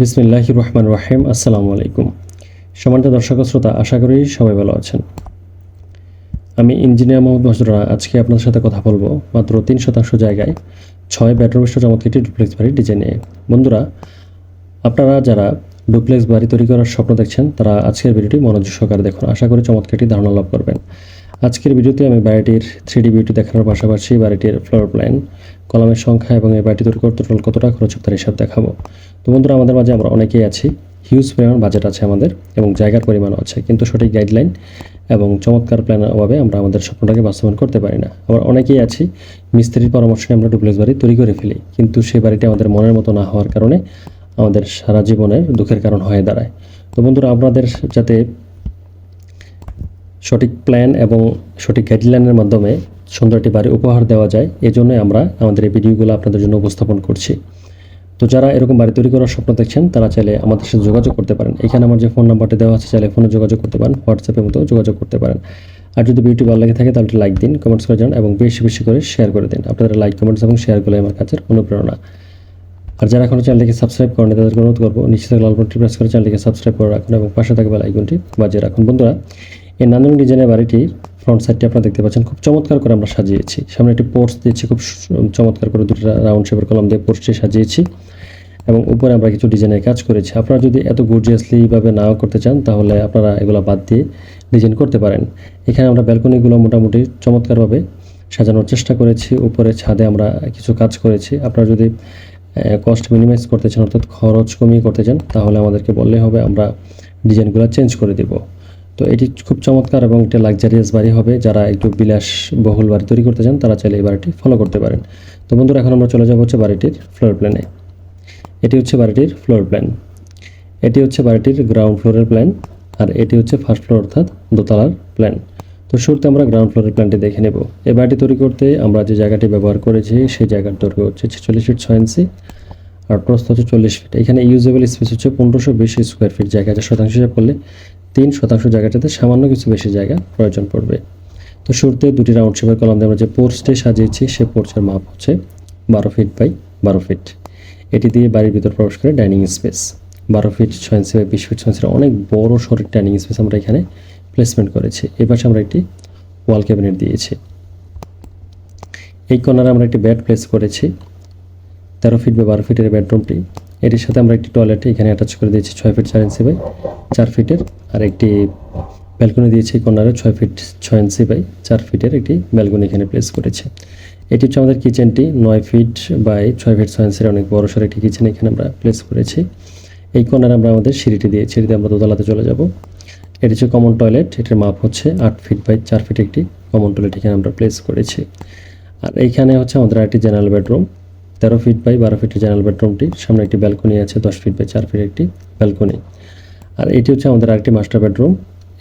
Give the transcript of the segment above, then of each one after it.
বিসমিল্লাহ রহমান রাহিম, আসসালামু আলাইকুম। সম্মানিত দর্শক শ্রোতা, আশা করি সবাই ভালো আছেন। আমি ইঞ্জিনিয়ার মোহাম্মদ মাসুদ আজকে আপনাদের সাথে কথা বলব মাত্র তিন শতাংশ জায়গায় ছয় বেডরুম বিশিষ্ট চমৎকার একটি ডুপ্লেক্স বাড়ি ডিজাইন নিয়ে। বন্ধুরা, আপনারা যারা ডুপ্লেক্স বাড়ি তৈরি করার স্বপ্ন দেখছেন, তারা আজকের ভিডিওটি মনোযোগ সহকারে দেখুন। আশা করি চমৎকার একটি ধারণা লাভ করবেন। আজকের ভিডিওতে আমি বাড়িটির থ্রি বিউটি দেখানোর পাশাপাশি বাড়িটির ফ্লোর প্ল্যান কলামের সংখ্যা এবং এই বাড়িটি তৈরি করতে টোটাল কত টাকা খরচ তার হিসাব দেখাবো। তো বন্ধুরা, আমাদের মাঝে আমরা অনেকেই আছি। হিউজ পরিমাণ বাজেট আছে আমাদের এবং জায়গার পরিমাণও আছে। কিন্তু সঠিক গাইডলাইন এবং চমৎকার প্ল্যানের অভাবে আমরা আমাদের স্বপ্নটাকে বাস্তবায়ন করতে পারি না। আবার অনেকেই আছি, মিস্ত্রির পরামর্শ নিয়ে আমরা ডুপ্লেক্স বাড়ি তৈরি করে ফেলি। কিন্তু সেই বাড়িটি আমাদের মনের মতো না হওয়ার কারণে আমাদের সারা জীবনের দুঃখের কারণ হয়ে দাঁড়ায়। তো বন্ধুরা, আপনাদের যাতে সঠিক প্ল্যান এবং সঠিক গাইডলাইনের মাধ্যমে সুন্দর একটি বাড়ি উপহার দেওয়া যায় এই জন্যই আমরা আমাদের এই ভিডিওগুলো আপনাদের জন্য উপস্থাপন করছি। তো যারা এরকম বাড়ি তৈরি করার স্বপ্ন দেখছেন, তারা চাইলে আমাদের সাথে যোগাযোগ করতে পারেন। এখানে আমার যে ফোন নাম্বারটি দেওয়া আছে, চাইলে ফোনে যোগাযোগ করতে পারেন হোয়াটসঅ্যাপের মতো যোগাযোগ করতে পারেন। আর যদি ভিডিওটি ভালো লাগে থাকে, তাহলে লাইক দিন কমেন্টস করে যান এবং বেশি বেশি করে শেয়ার করে দিন। আপনাদের লাইক কমেন্টস এবং শেয়ারগুলো আমার কাছে অনুপ্রেরণা। আর যারা এখনও চ্যানেলটিকে সাবস্ক্রাইব করেন তাদেরকে অনুরোধ করব, নিশ্চিত লাল বাটনটি প্রেস করে চ্যানেলটিকে সাবস্ক্রাইব করে রাখুন এবং পাশে থাকবে বেল আইকনটি বাজিয়ে রাখুন। বন্ধুরা এই নান্দনিক ডিজাইনের বাড়িটির ফ্রন্ট সাইডটি আপনারা দেখতে পাচ্ছেন। খুব চমৎকার করে আমরা সাজিয়েছি। সামনে একটি পোর্স দিয়েছি, খুব চমৎকার করে দুটো রাউন্ড শেপের কলম দিয়ে পোর্সটি সাজিয়েছি এবং উপরে আমরা কিছু ডিজাইনের কাজ করেছি। আপনারা যদি এত গর্জিয়াসলিভাবে নাও করতে চান, তাহলে আপনারা এগুলো বাদ দিয়ে ডিজাইন করতে পারেন। এখানে আমরা ব্যালকনিগুলো মোটামুটি চমৎকারভাবে সাজানোর চেষ্টা করেছি। উপরে ছাদে আমরা কিছু কাজ করেছি। আপনারা যদি কস্ট মিনিমাইজ করতে চান, অর্থাৎ খরচ কমিয়ে করতে চান, তাহলে আমাদেরকে বললেই হবে, আমরা ডিজাইনগুলো চেঞ্জ করে দেব। তো এটি খুব চমৎকার এবং একটা লাক্সারিয়াস বাড়ি হবে। যারা একটু বিলাস বহুল বাড়ি তৈরি করতে চান, তারা চাইলে এই বাড়িটি ফলো করতে পারেন। তো বন্ধুরা, এখন আমরা চলে যাব হচ্ছে বাড়িটির ফ্লোর প্ল্যানে এটি হচ্ছে বাড়িটির ফ্লোর প্ল্যান এটি হচ্ছে বাড়িটির গ্রাউন্ড ফ্লোরের প্ল্যান আর এটি হচ্ছে ফার্স্ট ফ্লোর অর্থাৎ দোতলার প্ল্যান তো শুরুতে আমরা গ্রাউন্ড ফ্লোরের প্ল্যানটি দেখে নেব। এই বাড়িটি তৈরি করতে আমরা যে জায়গাটি ব্যবহার করেছি, সেই জায়গার দৈর্ঘ্য হচ্ছে ছেচল্লিশ ফিট ছয় ইঞ্চি আর প্রস্থ হচ্ছে চল্লিশ ফিট। এখানে ইউজেবল স্পেস হচ্ছে পনেরোশো বিশ স্কোয়ার ফিট জায়গা যা শতাংশ হিসাব করলে তিন শতাংশ জায়গাটাতে সামান্য কিছু বেশি জায়গা প্রয়োজন পড়বে। তো শুরুতে দুটি রাউন্ড শেপের কলাম দিয়ে আমরা যে পোর্সটি সাজিয়েছি সেই পোর্সের মাপ হচ্ছে বারো ফিট বাই বারো ফিট এটি দিয়ে বাড়ির ভিতর প্রবেশ করে ডাইনিং স্পেস বারো ফিট ছয় ইঞ্চি বাই বিশ ফিট ছয় ইঞ্চির অনেক বড় সরের ডাইনিং স্পেস আমরা এখানে প্লেসমেন্ট করেছি। এই পাশে আমরা একটি ওয়াল ক্যাবিনেট দিয়েছি। এই কর্নারে আমরা একটি বেড প্লেস করেছি। তেরো ফিট বা বারো ফিটের বেডরুমটি এটির সাথে আমরা একটি টয়লেট এখানে অ্যাটাচ করে দিয়েছি ছয় ফিট চার ইঞ্চি বাই চার ফিটের আর একটি ব্যালকনি দিয়েছি কর্নারে ছয় ফিট ছয় ইঞ্চি বাই চার ফিটের একটি ব্যালকনি এখানে প্লেস করেছে। এটি হচ্ছে আমাদের কিচেনটি নয় ফিট বাই ছয় ফিট ছয় ইঞ্চির অনেক বড় সড়ো একটি কিচেন এখানে আমরা প্লেস করেছি। এই কর্নারে আমরা আমাদের সিঁড়িটি দিয়েছি, সিঁড়িতে আমরা দোতলাতে চলে যাব। এটি হচ্ছে কমন টয়লেট এটির মাপ হচ্ছে আট ফিট বাই চার ফিট একটি কমন টয়লেট এখানে আমরা প্লেস করেছি। আর এইখানে হচ্ছে আমাদের একটি জেনারেল বেডরুম তেরো ফিট বাই বারো ফিটের জেনারেল বেডরুমটি সামনে একটি ব্যালকনি আছে, দশ ফিট বাই চার ফিট একটি ব্যালকনি আর এটি হচ্ছে আমাদের আরেকটি মাস্টার বেডরুম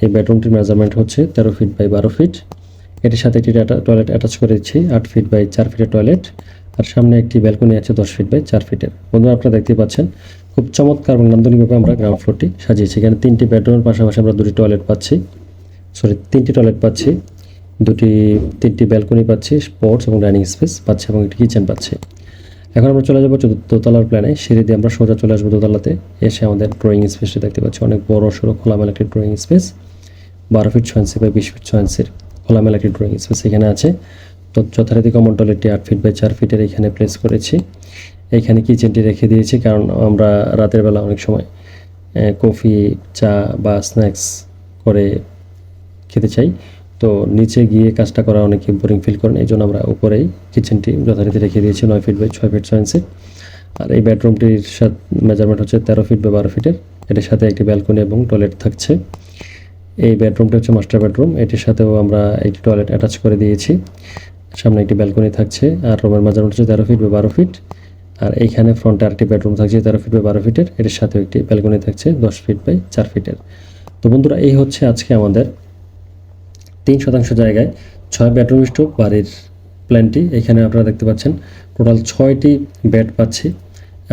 এই বেডরুমটির মেজারমেন্ট হচ্ছে তেরো ফিট বাই বারো ফিট এটির সাথে একটি টয়লেট অ্যাটাচ করে দিচ্ছি আট ফিট বাই চার ফিটের টয়লেট আর সামনে একটি ব্যালকনি আছে, দশ ফিট বাই চার ফিটের বন্ধুরা, আপনারা দেখতে পাচ্ছেন, খুব চমৎকার এবং নান্দনিকভাবে আমরা গ্রাউন্ড ফ্লোরটি সাজিয়েছি। এখানে তিনটি বেডরুমের পাশাপাশি আমরা দুটি টয়লেট পাচ্ছি। সরি তিনটি টয়লেট পাচ্ছি। দুটি তিনটি ব্যালকনি পাচ্ছি স্পোর্টস এবং ডাইনিং স্পেস পাচ্ছি এবং একটি কিচেন পাচ্ছি। এখন আমরা চলে যাব দোতলার প্ল্যানে সিঁড়ি দিয়ে আমরা সোজা চলে আসব দোতলাতে। এসে আমাদের ড্রয়িং স্পেসটি দেখতে পাচ্ছি। অনেক বড় সড়ো খোলামেলা একটি ড্রয়িং স্পেস বারো ফিট ছয় ইঞ্চি বাই বিশ ফিট ছয় ইঞ্চির খোলামেলা একটি ড্রয়িং স্পেস এখানে আছে। তো যথারীতি কমন টয়লেটটি আট ফিট বাই চার ফিটের এখানে প্লেস করেছি। এখানে কিচেনটি রেখে দিয়েছি কারণ আমরা রাতের বেলা অনেক সময় কফি চা বা স্ন্যাক্স করে খেতে চাই। তো নিচে গিয়ে কাজটা করা অনেকে বোরিং ফিল করেন এই জন্য আমরা উপরেই কিচেনটি যথারীতি রেখে দিয়েছি, নয় ফিট বাই ছয় ফিট ছয় ইঞ্চি আর এই বেডরুমটির সাথে মেজারমেন্ট হচ্ছে তেরো ফিট বা বারো ফিটের এটির সাথে একটি ব্যালকনি এবং টয়লেট থাকছে। এই বেডরুমটি হচ্ছে মাস্টার বেডরুম এটির সাথেও আমরা একটি টয়লেট অ্যাটাচ করে দিয়েছি। সামনে একটি ব্যালকনি থাকছে, আর রুমের মেজারমেন্ট হচ্ছে তেরো ফিট বা বারো ফিট আর এইখানে ফ্রন্টে আরেকটি বেডরুম থাকছে তেরো ফিট বা বারো ফিটের এটির সাথেও একটি ব্যালকনি থাকছে দশ ফিট বাই চার ফিটের তো বন্ধুরা, এই হচ্ছে আজকে আমাদের তিন শতাংশ জায়গায় ছয় বেডরুম স্টোভ বাড়ির প্ল্যানটি এখানে আপনারা দেখতে পাচ্ছেন টোটাল ছয়টি বেড পাচ্ছি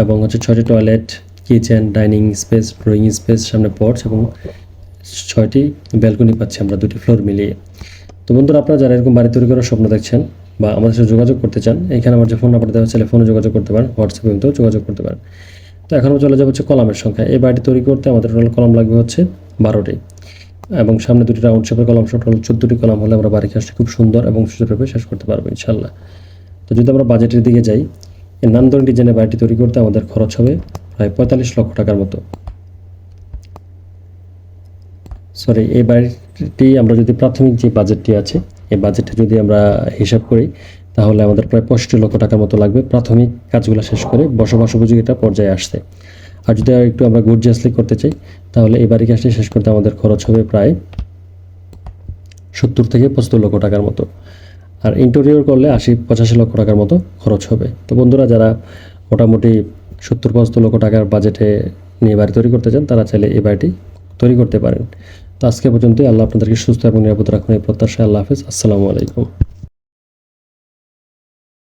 এবং হচ্ছে ছয়টি toilet kitchen dining space drawing space সামনে পর্চ এবং ছয়টি ব্যালকনি পাচ্ছি আমরা দুটি ফ্লোর মিলিয়ে। তো বন্ধুরা, আপনারা যারা এরকম বাড়ি তৈরি করার স্বপ্ন দেখছেন বা আমাদের সাথে যোগাযোগ করতে চান, এখানে আমার যে ফোন নাম্বার দেওয়া ছেলে ফোনে যোগাযোগ করতে পারেন হোয়াটসঅ্যাপে যোগাযোগ করতে পারেন। তো তো এখন চলে যাব হচ্ছে কলামের সংখ্যা। এই বাড়িটি তৈরি করতে আমাদের টোটাল কলাম লাগবে হচ্ছে বারোটি। এবং সামনে দুটি রাউন্ড শেপের কলাম সহ টোটাল চোদ্দোটি কলাম হলে আমরা বাড়ি কাজটি খুব সুন্দর এবং সুন্দরভাবে শেষ করতে পারব ইনশাল্লাহ তো যদি আমরা বাজেটের দিকে যাই, এই নান্দনিক ডিজাইনের বাড়িটি তৈরি করতে আমাদের খরচ হবে প্রায় পঁয়তাল্লিশ লক্ষ টাকার মতো। সরি এই বাড়িটি আমরা যদি প্রাথমিক যে বাজেটটি আছে, এই বাজেটে যদি আমরা হিসাব করি, তাহলে আমাদের প্রায় পঁয়ষট্টি লক্ষ টাকার মতো লাগবে প্রাথমিক কাজগুলো শেষ করে বসবাস উপযোগিতা পর্যায়ে আসতে। আর যদি আর একটু আমরা গর্জিয়াসলি করতে চাই, তাহলে এই বাড়ি কাজটি শেষ করতে আমাদের খরচ হবে প্রায় সত্তর থেকে পঁচাত্তর লক্ষ টাকার মতো। আর ইন্টেরিয়র করলে আশি, পঁচাশি লক্ষ টাকার মতো খরচ হবে। তো বন্ধুরা, যারা মোটামুটি সত্তর, পঁচাত্তর লক্ষ টাকার বাজেটে নিয়ে বাড়ি তৈরি করতে চান, তারা চাইলে এই বাড়িটি তৈরি করতে পারেন। তো আজকে পর্যন্তই। আল্লাহ আপনাদেরকে সুস্থ এবং নিরাপদ রাখুন। এই প্রত্যাশায় আল্লাহ হাফিজ। আসসালামু আলাইকুম।